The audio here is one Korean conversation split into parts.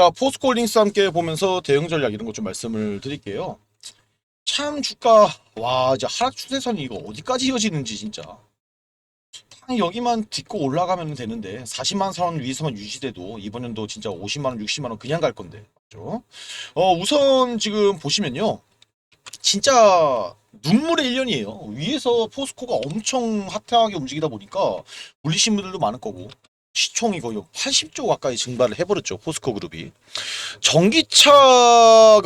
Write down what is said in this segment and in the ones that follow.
자, 포스코홀딩스와 함께 보면서 대응 전략 이런 것 좀 말씀을 드릴게요. 참 주가 와 이제 하락 추세선이 이거 어디까지 이어지는지 진짜. 딱 여기만 딛고 올라가면 되는데 40만 선 위에서만 유지돼도 이번 연도 진짜 50만 원, 60만 원 그냥 갈 건데. 맞죠? 어 우선 지금 보시면요. 진짜 눈물의 1년이에요. 위에서 포스코가 엄청 핫하게 움직이다 보니까 물리신 분들도 많을 거고 시총이 거의 80조 가까이 증발을 해버렸죠 포스코 그룹이 전기차가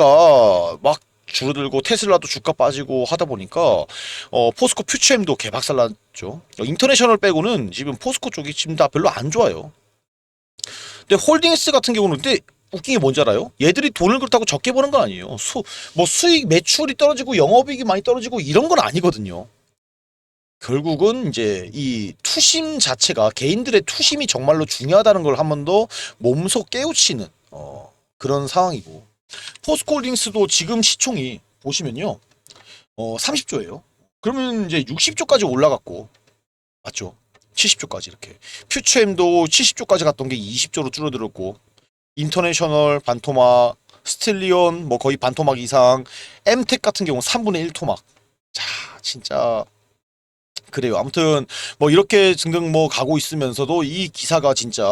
막 줄어들고 테슬라도 주가 빠지고 하다 보니까 어, 포스코 퓨처엠도 개박살 났죠. 인터내셔널 빼고는 지금 포스코 쪽이 지금 다 별로 안 좋아요. 근데 홀딩스 같은 경우는 근데 웃긴 게 뭔지 알아요? 얘들이 돈을 그렇다고 적게 버는 건 아니에요. 수, 뭐 수익 매출이 떨어지고 영업이익이 많이 떨어지고 이런 건 아니거든요. 결국은 이제 이 투심 자체가 개인들의 투심이 정말로 중요하다는 걸 한 번 더 몸소 깨우치는 어, 그런 상황이고 포스코홀딩스도 지금 시총이 보시면요. 어, 30조예요. 그러면 이제 60조까지 올라갔고 맞죠? 70조까지 이렇게. 퓨처엠도 70조까지 갔던 게 20조로 줄어들었고 인터내셔널 반토막 스틸리온 뭐 거의 반토막 이상 엠텍 같은 경우 3분의 1 토막. 자, 진짜 그래요. 아무튼 뭐 이렇게 등등 뭐 가고 있으면서도 이 기사가 진짜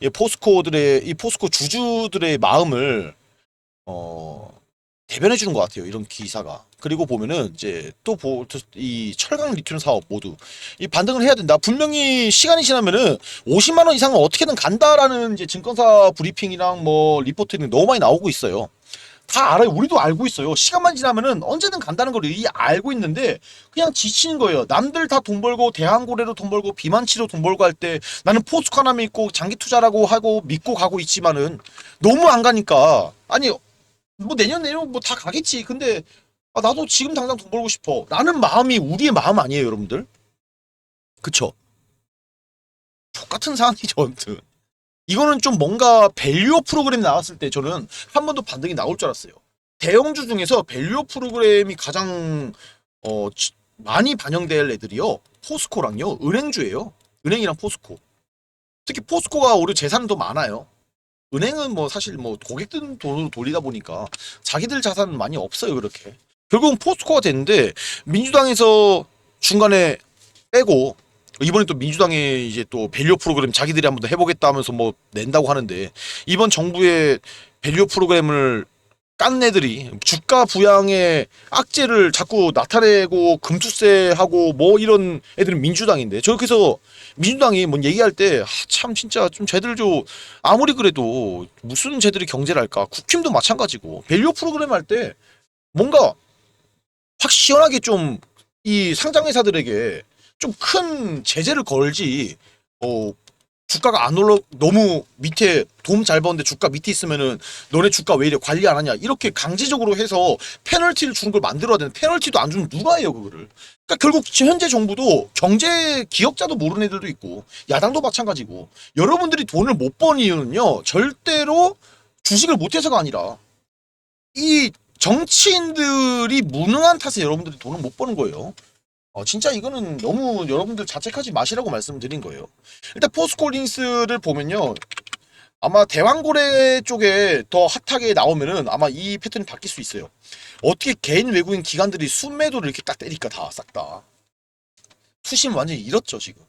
이 포스코들의 이 포스코 주주들의 마음을 어 대변해 주는 것 같아요. 이런 기사가. 그리고 보면은 이제 또 이 철강 리튬 사업 모두 이 반등을 해야 된다. 분명히 시간이 지나면은 50만 원 이상은 어떻게든 간다라는 이제 증권사 브리핑이랑 뭐 리포트는 너무 많이 나오고 있어요. 다 알아요. 우리도 알고 있어요. 시간만 지나면은 언제든 간다는 걸 알고 있는데 그냥 지치는 거예요. 남들 다 돈 벌고 대한고래로 돈 벌고 비만치로 돈 벌고 할 때 나는 포스코 하나 믿고 장기 투자라고 하고 믿고 가고 있지만은 너무 안 가니까 아니 뭐 내년 내년 뭐 다 가겠지. 근데 아, 나도 지금 당장 돈 벌고 싶어. 라는 마음이 우리의 마음 아니에요, 여러분들? 그쵸? 똑같은 상황이죠, 아무튼. 이거는 좀 뭔가 밸류어 프로그램 나왔을 때 저는 한 번도 반등이 나올 줄 알았어요. 대형주 중에서 밸류어 프로그램이 가장 어, 치- 많이 반영될 애들이요. 포스코랑요. 은행주예요. 은행이랑 포스코. 특히 포스코가 오히려 재산은 더 많아요. 은행은 뭐 사실 뭐 고객들 돈으로 돌리다 보니까 자기들 자산은 많이 없어요 그렇게 결국은 포스코가 됐는데 민주당에서 중간에 빼고 이번에 또 민주당의 이제 또 밸류 프로그램 자기들이 한번 더 해보겠다 하면서 뭐 낸다고 하는데 이번 정부의 밸류 프로그램을 깐 애들이 주가 부양의 악재를 자꾸 나타내고 금투세하고 뭐 이런 애들은 민주당인데 저기서 민주당이 뭔 얘기할 때 참 진짜 좀 쟤들 좀 아무리 그래도 무슨 쟤들이 경제를 할까? 국힘도 마찬가지고 밸류 프로그램 할 때 뭔가 확 시원하게 좀 이 상장회사들에게 좀 큰 제재를 걸지 어 주가가 안 올라 너무 밑에 돈잘 버는데 주가 밑에 있으면은 너네 주가 왜 이래 관리 안 하냐 이렇게 강제적으로 해서 페널티를 주는 걸 만들어야 되는 페널티도 안 주면 누가 해요 그거를 그러니까 결국 현재 정부도 경제 기억자도 모르는 애들도 있고 야당도 마찬가지고 여러분들이 돈을 못 번 이유는요 절대로 주식을 못해서가 아니라 이 정치인들이 무능한 탓에 여러분들이 돈을 못 버는 거예요. 어, 진짜 이거는 너무 여러분들 자책하지 마시라고 말씀드린 거예요. 일단 포스코링스를 보면요. 아마 대왕고래 쪽에 더 핫하게 나오면은 아마 이 패턴이 바뀔 수 있어요. 어떻게 개인 외국인 기관들이 순매도를 이렇게 딱 때리니까 다 싹 다. 수심 완전히 잃었죠 지금.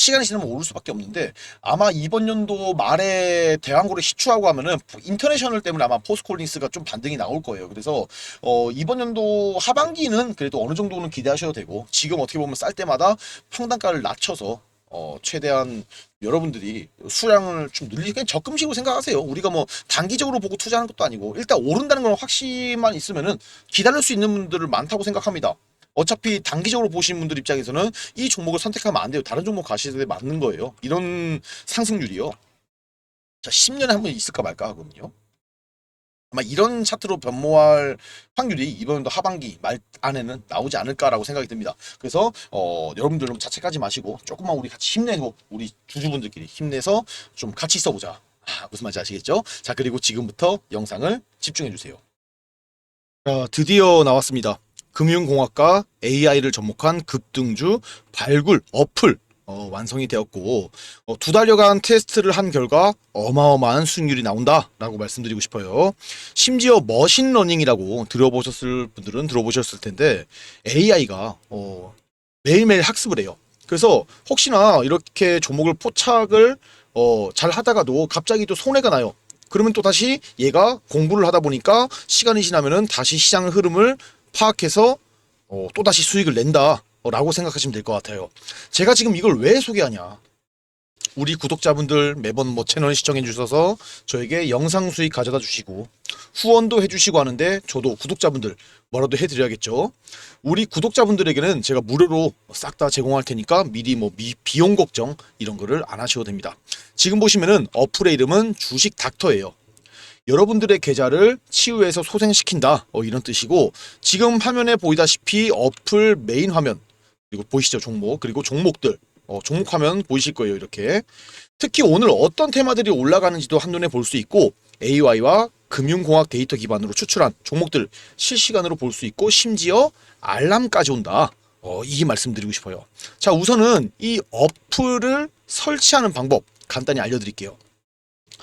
시간이 지나면 오를 수밖에 없는데 아마 이번 연도 말에 대왕고래 시추하고 하면은 인터내셔널 때문에 아마 포스코홀딩스가 좀 반등이 나올 거예요. 그래서 어 이번 연도 하반기는 그래도 어느 정도는 기대하셔도 되고 지금 어떻게 보면 쌀 때마다 평단가를 낮춰서 어 최대한 여러분들이 수량을 좀 늘리 그냥 적금식으로 생각하세요. 우리가 뭐 단기적으로 보고 투자하는 것도 아니고 일단 오른다는 건 확신만 있으면은 기다릴 수 있는 분들을 많다고 생각합니다. 어차피 단기적으로 보신 분들 입장에서는 이 종목을 선택하면 안 돼요. 다른 종목 가시는 데 맞는 거예요. 이런 상승률이요. 자, 10년에 한 번 있을까 말까 하거든요. 아마 이런 차트로 변모할 확률이 이번도 하반기 말 안에는 나오지 않을까라고 생각이 듭니다. 그래서 어, 여러분들 너무 자책하지 마시고 조금만 우리 같이 힘내고 우리 주주분들끼리 힘내서 좀 같이 있어보자. 아, 무슨 말인지 아시겠죠? 자 그리고 지금부터 영상을 집중해 주세요. 자 드디어 나왔습니다. 금융공학과 AI를 접목한 급등주 발굴 어플 어, 완성이 되었고 어, 두 달여간 테스트를 한 결과 어마어마한 수익률이 나온다라고 말씀드리고 싶어요. 심지어 머신러닝이라고 들어보셨을 분들은 들어보셨을 텐데 AI가 어, 매일매일 학습을 해요. 그래서 혹시나 이렇게 종목을 포착을 어, 잘 하다가도 갑자기 또 손해가 나요. 그러면 또 다시 얘가 공부를 하다 보니까 시간이 지나면은 다시 시장 흐름을 파악해서 어, 또 다시 수익을 낸다. 라고 생각하시면 될 것 같아요. 제가 지금 이걸 왜 소개하냐? 우리 구독자분들 매번 뭐 채널 시청해 주셔서 저에게 영상 수익 가져다 주시고 후원도 해주시고 하는데 저도 구독자분들 뭐라도 해드려야겠죠. 우리 구독자분들에게는 제가 무료로 싹 다 제공할 테니까 미리 뭐 미- 비용 걱정 이런 거를 안 하셔도 됩니다. 지금 보시면은 어플의 이름은 주식 닥터예요. 여러분들의 계좌를 치유해서 소생시킨다. 어, 이런 뜻이고 지금 화면에 보이다시피 어플 메인 화면 그리고 보이시죠? 종목 그리고 종목들. 어, 종목 화면 보이실 거예요 이렇게. 특히 오늘 어떤 테마들이 올라가는지도 한눈에 볼 수 있고 AI와 금융공학 데이터 기반으로 추출한 종목들 실시간으로 볼 수 있고 심지어 알람까지 온다. 어, 이 말씀드리고 싶어요. 자 우선은 이 어플을 설치하는 방법 간단히 알려드릴게요